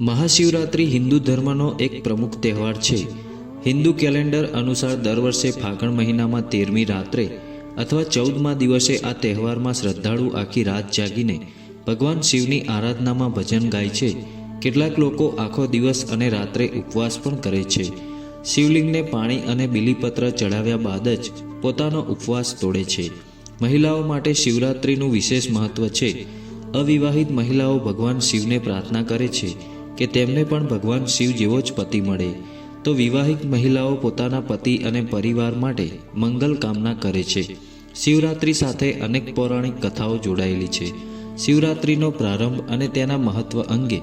મહાશિવરાત્રિ હિન્દુ ધર્મનો એક પ્રમુખ તહેવાર છે. હિન્દુ કેલેન્ડર અનુસાર દર વર્ષે ફાગણ મહિનામાં તેરમી રાત્રે અથવા ચૌદમા દિવસે આ તહેવારમાં શ્રદ્ધાળુ આખી રાત જાગીને ભગવાન શિવની આરાધનામાં ભજન ગાય છે. કેટલાક લોકો આખો દિવસ અને રાત્રે ઉપવાસ પણ કરે છે. શિવલિંગને પાણી અને બિલીપત્ર ચડાવ્યા બાદ જ પોતાનો ઉપવાસ તોડે છે. મહિલાઓ માટે શિવરાત્રિનું વિશેષ મહત્વ છે. અવિવાહિત મહિલાઓ ભગવાન શિવને પ્રાર્થના કરે છે. કે તેમને પણ ભગવાન શિવ જેવો જ પતિ મળે, તો વિવાહિત મહિલાઓ પોતાના પતિ અને પરિવાર માટે મંગલ કામના કરે છે. શિવરાત્રિ સાથે અનેક પૌરાણિક કથાઓ જોડાયેલી છે. શિવરાત્રિનો પ્રારંભ અને તેના મહત્વ અંગે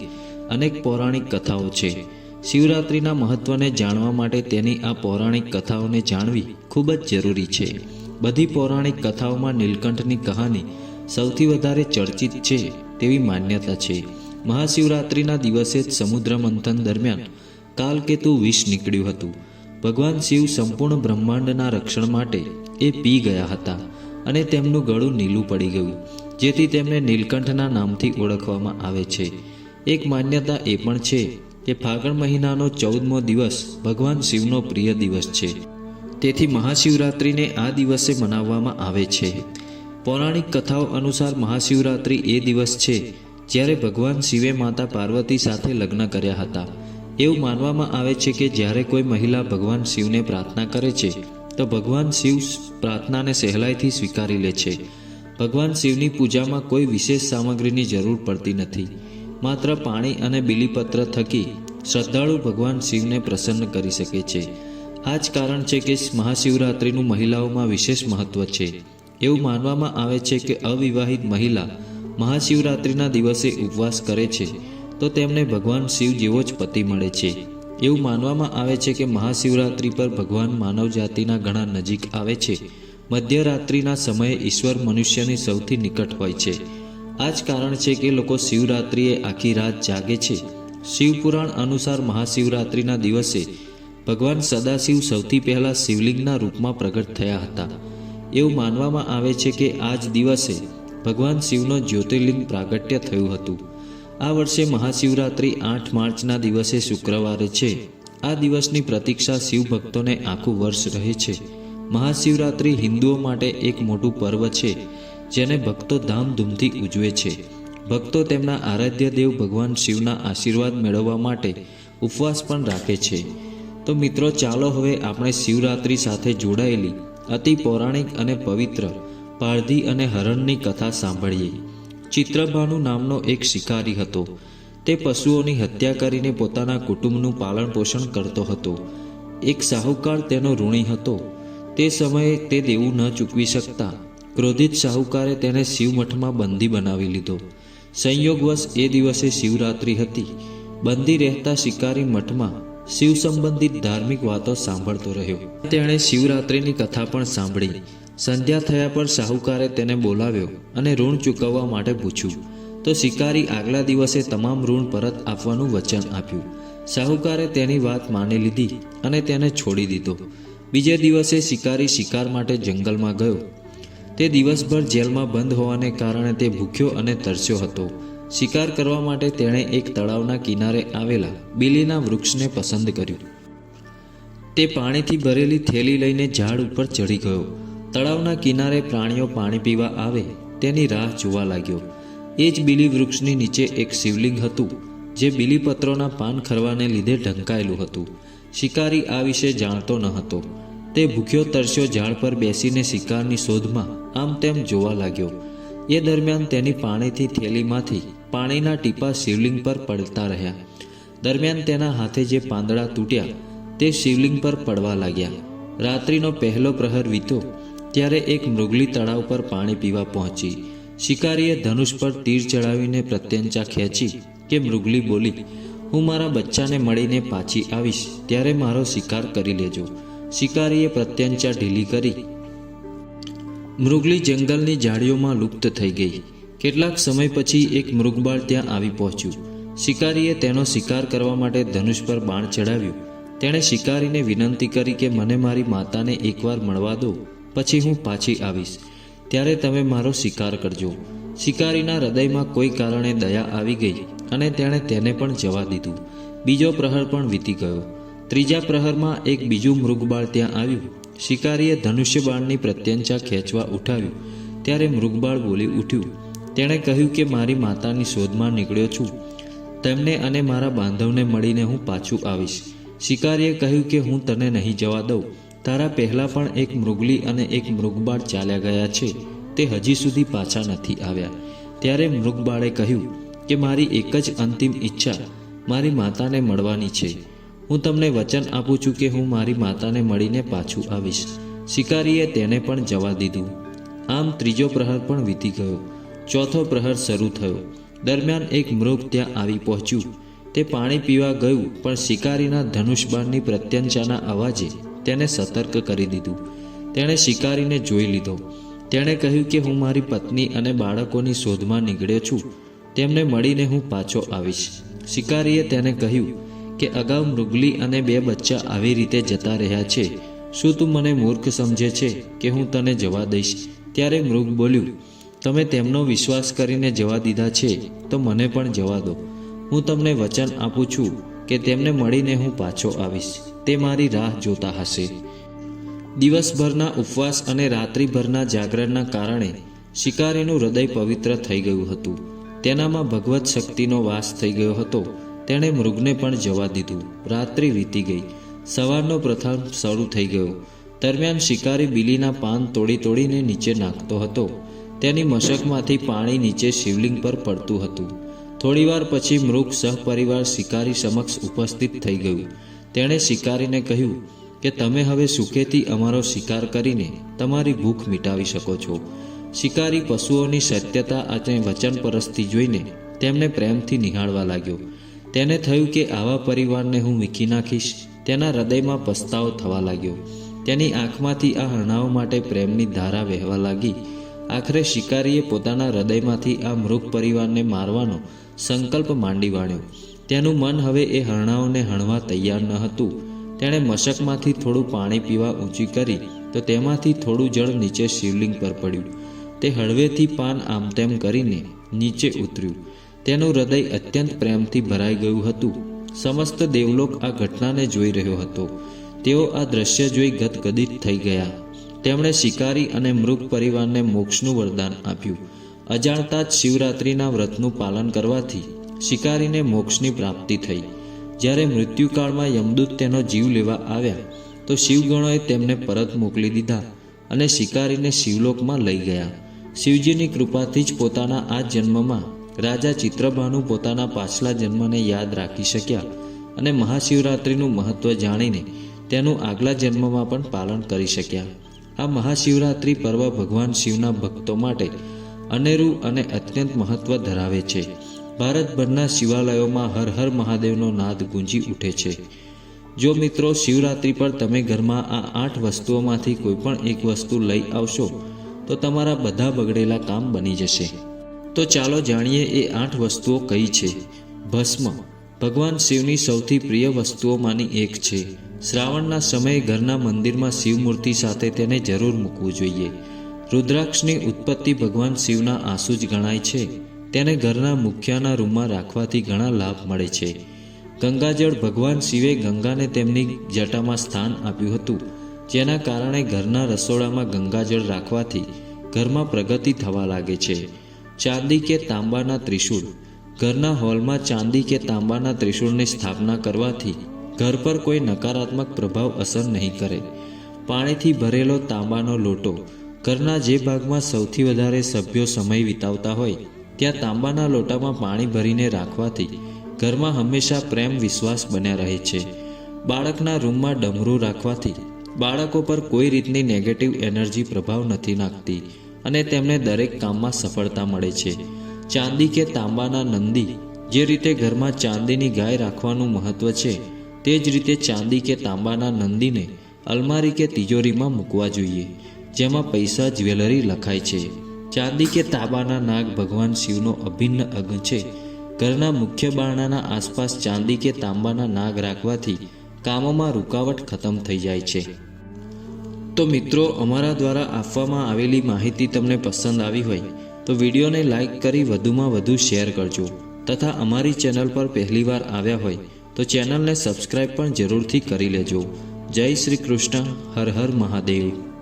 અનેક પૌરાણિક કથાઓ છે. શિવરાત્રિના મહત્વને જાણવા માટે તેની આ પૌરાણિક કથાઓને જાણવી ખૂબ જ જરૂરી છે. બધી પૌરાણિક કથાઓમાં નીલકંઠની કહાની સૌથી વધારે ચર્ચિત છે તેવી માન્યતા છે. મહાશિવરાત્રિના દિવસે જ સમુદ્ર મંથન દરમિયાન કાલકેતુ વિષ નીકળ્યું હતું. ભગવાન શિવ સંપૂર્ણ બ્રહ્માંડના રક્ષણ માટે એ પી ગયા હતા અને તેમનું ગળું નીલું પડી ગયું, જેથી તેમને નીલકંઠના નામથી ઓળખવામાં આવે છે. એક માન્યતા એ પણ છે કે ફાગણ મહિનાનો ચૌદમો દિવસ ભગવાન શિવનો પ્રિય દિવસ છે. તેથી મહાશિવરાત્રિને આ દિવસે મનાવવામાં આવે છે. પૌરાણિક કથાઓ અનુસાર મહાશિવરાત્રિ એ દિવસ છે જ્યારે ભગવાન શિવે માતા પાર્વતી સાથે લગ્ન કર્યા હતા. એવું માનવામાં આવે છે કે જ્યારે કોઈ મહિલા ભગવાન શિવને પ્રાર્થના કરે છે, તો ભગવાન શિવ પ્રાર્થનાને સહેલાઈથી સ્વીકારી લે છે. ભગવાન શિવની પૂજામાં કોઈ વિશેષ સામગ્રીની જરૂર પડતી નથી. માત્ર પાણી અને બિલીપત્ર થકી શ્રદ્ધાળુ ભગવાન શિવને પ્રસન્ન કરી શકે છે. આ જ કારણ છે કે મહાશિવરાત્રિનું મહિલાઓમાં વિશેષ મહત્વ છે. એવું માનવામાં આવે છે કે અવિવાહિત મહિલા મહાશિવરાત્રિના દિવસે ઉપવાસ કરે છે, તો તેમને ભગવાન શિવ જેવો જ પતિ મળે છે. એવું માનવામાં આવે છે કે મહાશિવરાત્રિ પર ભગવાન માનવ જાતિના ઘણા નજીક આવે છે. મધ્યરાત્રિના સમયે ઈશ્વર મનુષ્યની સૌથી નિકટ હોય છે. આ જ કારણ છે કે લોકો શિવરાત્રિએ આખી રાત જાગે છે. શિવપુરાણ અનુસાર મહાશિવરાત્રિના દિવસે ભગવાન સદાશિવ સૌથી પહેલાં શિવલિંગના રૂપમાં પ્રગટ થયા હતા. એવું માનવામાં આવે છે કે આ જ દિવસે ભગવાન શિવનો જ્યોતિર્લિંગ પ્રાગટ્ય થયું હતું. આ વર્ષે મહાશિવરાત્રિ આઠ માર્ચના દિવસે શુક્રવારે છે. આ દિવસની પ્રતીક્ષા શિવ ભક્તોને આખું વર્ષ રહે છે. મહાશિવરાત્રિ હિન્દુઓ માટે એક મોટું પર્વ છે, જેને ભક્તો ધામધૂમથી ઉજવે છે. ભક્તો તેમના આરાધ્ય દેવ ભગવાન શિવના આશીર્વાદ મેળવવા માટે ઉપવાસ પણ રાખે છે. તો મિત્રો, ચાલો હવે આપણે શિવરાત્રિ સાથે જોડાયેલી અતિ પૌરાણિક અને પવિત્ર પારધી અને હરણની કથા સાંભળીએ. ચિત્રભાનુ નામનો એક શિકારી હતો. તે પશુઓની હત્યા કરીને પોતાના કુટુંબનું પાલન પોષણ કરતો હતો. એક સાહુકાર તેનો ઋણી હતો. તે સમયે તે દેવું ન ચૂકવી શકતા, ક્રોધિત સાહુકારે તેને શિવમઠમાં બંદી બનાવી લીધો. સંયોગવશ એ દિવસે શિવરાત્રિ હતી. બંદી રહેતા શિકારી મઠમાં શિવ સંબંધિત ધાર્મિક વાતો સાંભળતો રહ્યો. તેણે શિવરાત્રિની કથા પણ સાંભળી. સંધ્યા થયા પર શાહુકારે તેને બોલાવ્યો અને ઋણ ચૂકવવા માટે પૂછ્યું. તો શિકારી આગલા દિવસે તમામ ઋણ પરત આપવાનું વચન આપ્યું. શાહુકારે તેની વાત માની લીધી અને તેને છોડી દીધો. બીજે દિવસે શિકારી શિકાર માટે જંગલમાં ગયો. તે દિવસભર જેલમાં બંધ હોવાને કારણે તે ભૂખ્યો અને તરસ્યો હતો. શિકાર કરવા માટે તેણે એક તળાવના કિનારે આવેલા બીલીના વૃક્ષને પસંદ કર્યું. તે પાણીથી ભરેલી થેલી લઈને ઝાડ ઉપર ચડી ગયો. તળાવના કિનારે પ્રાણીઓ પાણી પીવા આવે તેની રાહ જોવા લાગ્યો. એ જ બીલી વૃક્ષની નીચે એક શિવલિંગ હતું, જે બીલીપત્રોના પાન ખરવાને લીધે ઢંકાયેલું હતું. શિકારી આ વિશે જાણતો ન હતો. તે ભૂખ્યો તરસ્યો ઝાડ પર બેસીને શિકારની શોધમાં આમ તેમ જોવા લાગ્યો. એ દરમિયાન તેની પાણીથી થેલીમાંથી પાણીના ટીપા શિવલિંગ પર પડતા રહ્યા. દરમિયાન તેના હાથે જે પાંદડા તૂટ્યા, તે શિવલિંગ પર પડવા લાગ્યા. રાત્રિનો પહેલો પ્રહર વીતો ત્યારે એક મૃગલી તળાવ પર પાણી પીવા પહોંચી. શિકારીએ ધનુષ પર તીર ચડાવીને પ્રત્યંચા ખેંચી કે મૃગલી બોલી, હું મારા બચ્ચાને મળીને પાછી આવીશ, ત્યારે મારો શિકાર કરી લેજો. શિકારીએ પ્રત્યંચા ઢીલી કરી. મૃગલી જંગલની ઝાડીઓમાં લુપ્ત થઈ ગઈ. કેટલાક સમય પછી એક મૃગબાળ ત્યાં આવી પહોંચ્યું. શિકારીએ તેનો શિકાર કરવા માટે ધનુષ પર બાણ ચડાવ્યું. તેણે શિકારીને વિનંતી કરી કે, મને મારી માતાને એકવાર મળવા દો. પછી હું પાછી આવીશ. ત્યારે તમે મારો શિકાર કરજો. શિકારીના હૃદયમાં કોઈ કારણે દયા આવી ગઈ અને તેણે તેને પણ જવા દીધું. બીજો પ્રહર પણ વીતી ગયો. ત્રીજા પ્રહરમાં એક બીજું મૃગબાળ ત્યાં આવ્યું. શિકારીએ ધનુષ્યબાળની પ્રત્યંચા ખેંચવા ઉઠાવ્યું. ત્યારે મૃગબાળ બોલી ઉઠ્યું, તેણે કહ્યું કે મારી માતાની શોધમાં નીકળ્યો છું. તેમને અને મારા બાંધવને મળીને હું પાછું આવીશ. શિકારીએ કહ્યું કે હું તને નહીં જવા દઉં. તારા પહેલાં પણ એક મૃગલી અને એક મૃગબાળ ચાલ્યા ગયા છે, તે હજી સુધી પાછા નથી આવ્યા. ત્યારે મૃગબાળે કહ્યું કે મારી એક જ અંતિમ ઈચ્છા મારી માતાને મળવાની છે. હું તમને વચન આપું છું કે હું મારી માતાને મળીને પાછું આવીશ. શિકારીએ તેને પણ જવા દીધું. આમ ત્રીજો પ્રહર પણ વીતી ગયો. ચોથો પ્રહર શરૂ થયો. દરમિયાન એક મૃગ ત્યાં આવી પહોંચ્યું. તે પાણી પીવા ગયું, પણ શિકારીના ધનુષબાણની પ્રત્યંચાના અવાજે તેને સતર્ક કરી દીધું. તેણે શિકારીને જોઈ લીધો. તેણે કહ્યું કે હું મારી પત્ની અને બાળકોની શોધમાં નીકળ્યો છું. તેમને મળીને હું પાછો આવીશ. શિકારીએ તેને કહ્યું કે અગાઉ મૃગલી અને બે બચ્ચા આવી રીતે જતા રહ્યા છે. શું તું મને મૂર્ખ સમજે છે કે હું તને જવા દઈશ? ત્યારે મૃગ બોલ્યું, તમે તેમનો વિશ્વાસ કરીને જવા દીધા છે, તો મને પણ જવા દો. હું તમને વચન આપું છું કે તેમને મળીને હું પાછો આવીશ. તે મારી રાહ જોતા હશે. દિવસભરના ઉપવાસ અને રાત્રિભરના જાગરણના કારણે શિકારીનું હૃદય પવિત્ર થઈ ગયું હતું. તેનામાં ભગવત શક્તિનો વાસ થઈ ગયો હતો. તેણે મૃગને પણ જવા દીધું. રાત્રિ વીતી ગઈ. સવારનો પ્રથમ શરૂ થઈ ગયો. દરમિયાન શિકારી બિલીના પાન તોડી તોડીને નીચે નાખતો હતો. તેની મશકમાંથી પાણી નીચે શિવલિંગ પર પડતું હતું. થોડીવાર પછી મૃગ સહપરિવાર શિકારી સમક્ષ ઉપસ્થિત થઈ ગયું. તેણે શિકારીને કહ્યું કે તમે હવે સુખેથી અમારો શિકાર કરીને તમારી ભૂખ મિટાવી શકો છો. શિકારી પશુઓની સત્યતા અને વચનપરસ્તી જોઈને તેમને પ્રેમથી નિહાળવા લાગ્યો. તેને થયું કે આવા પરિવારને હું વીખી નાખીશ, તેના હૃદયમાં પસ્તાવો થવા લાગ્યો. તેની આંખમાંથી આ હરણાઓ માટે પ્રેમની ધારા વહેવા લાગી. આખરે શિકારીએ પોતાના હૃદયમાંથી આ મૃગ પરિવારને મારવાનો સંકલ્પ માંડી વાળ્યો. તેનું મન હવે એ હરણાઓને હણવા તૈયાર ન હતું. તેણે મશકમાંથી થોડું પાણી પીવા ઊંચી કરી તો તેમાંથી થોડું જળ નીચે શિવલિંગ પર પડ્યું. તે હળવેથી પાન આમ તેમ કરીને નીચે ઉતર્યું. તેનું હૃદય અત્યંત પ્રેમથી ભરાઈ ગયું હતું. સમસ્ત દેવલોક આ ઘટનાને જોઈ રહ્યો હતો. તેઓ આ દ્રશ્ય જોઈ ગદગદિત થઈ ગયા. તેમણે શિકારી અને મૃગ પરિવારને મોક્ષનું વરદાન આપ્યું. અજાણતા જ શિવરાત્રિના વ્રતનું પાલન કરવાથી શિકારીને મોક્ષની પ્રાપ્તિ થઈ. જ્યારે મૃત્યુકાળમાં યમદૂત તેનો જીવ લેવા આવ્યા, તો શિવગણોએ તેમને પરત મોકલી દીધા અને શિકારીને શિવલોકમાં લઈ ગયા. શિવજીની કૃપાથી જ પોતાના આ જન્મમાં રાજા ચિત્રભાનુ પોતાના પાછલા જન્મને યાદ રાખી શક્યા અને મહાશિવરાત્રિનું મહત્વ જાણીને તેનું આગલા જન્મમાં પણ પાલન કરી શક્યા. આ મહાશિવરાત્રિ પર્વ ભગવાન શિવના ભક્તો માટે અનેરું અને અત્યંત મહત્વ ધરાવે છે. ભારતભરના શિવાલયોમાં હર હર મહાદેવનો નાદ ગુંજી ઉઠે છે. જો મિત્રો, શિવરાત્રિ પર તમે ઘરમાં આ આઠ વસ્તુઓમાંથી કોઈ પણ એક વસ્તુ લઈ આવશો, તો તમારા બધા બગડેલા કામ બની જશે. તો ચાલો જાણીએ એ આઠ વસ્તુઓ કઈ છે. ભસ્મ. ભગવાન શિવની સૌથી પ્રિય વસ્તુઓમાંની એક છે. શ્રાવણના સમયે ઘરના મંદિરમાં શિવમૂર્તિ સાથે તેને જરૂર મૂકવું જોઈએ. રુદ્રાક્ષની ઉત્પત્તિ ભગવાન શિવના આંસુ જ ગણાય છે. તેને ઘરના મુખ્યના રૂમમાં રાખવાથી ઘણા લાભ મળે છે. ગંગાજળ ભગવાન શિવે ગંગાને તેમની જટામાં સ્થાન આપ્યું હતું, જેના કારણે ઘરના રસોડામાં ગંગાજળ રાખવાથી ઘરમાં પ્રગતિ થવા લાગે છે. ચાંદી કે તાંબાના ત્રિશૂળ. ઘરના હોલમાં ચાંદી કે તાંબાના ત્રિશૂળની સ્થાપના કરવાથી ઘર પર કોઈ નકારાત્મક પ્રભાવ અસર નહીં કરે. પાણીથી ભરેલો તાંબાનો લોટો ઘરના જે ભાગમાં સૌથી વધારે સભ્યો સમય વિતાવતા હોય ત્યાં તાંબાના લોટામાં પાણી ભરીને રાખવાથી ઘરમાં હંમેશા પ્રેમ, વિશ્વાસ બન્યા રહે છે. બાળકના રૂમમાં ડમરું રાખવાથી બાળકો પર કોઈ રીતની નેગેટિવ એનર્જી પ્રભાવ નથી નાખતી અને તેમને દરેક કામમાં સફળતા મળે છે. ચાંદી કે તાંબાના નંદી જે રીતે ઘરમાં ચાંદીની ગાય રાખવાનું મહત્વ છે, તે જ રીતે ચાંદી કે તાંબાના નંદીને અલમારી કે તિજોરીમાં મૂકવા જોઈએ, જેમાં પૈસા, જ્વેલરી લખાય છે. ચાંદી કે તાંબાના નાગ ભગવાન શિવનો અભિન્ન અંગ છે. ઘરના મુખ્ય બારણાના આસપાસ ચાંદી કે તાંબાના નાગ રાખવાથી કામોમાં રૂકાવટ ખતમ થઈ જાય છે. તો મિત્રો, અમારા દ્વારા આપવામાં આવેલી માહિતી તમને પસંદ આવી હોય, તો વિડીયોને લાઇક કરી વધુમાં વધુ શેર કરજો. તથા અમારી ચેનલ પર પહેલીવાર આવ્યા હોય, તો ચેનલને સબસ્ક્રાઇબ પણ જરૂરથી કરી લેજો. જય શ્રી કૃષ્ણ, હર હર મહાદેવ.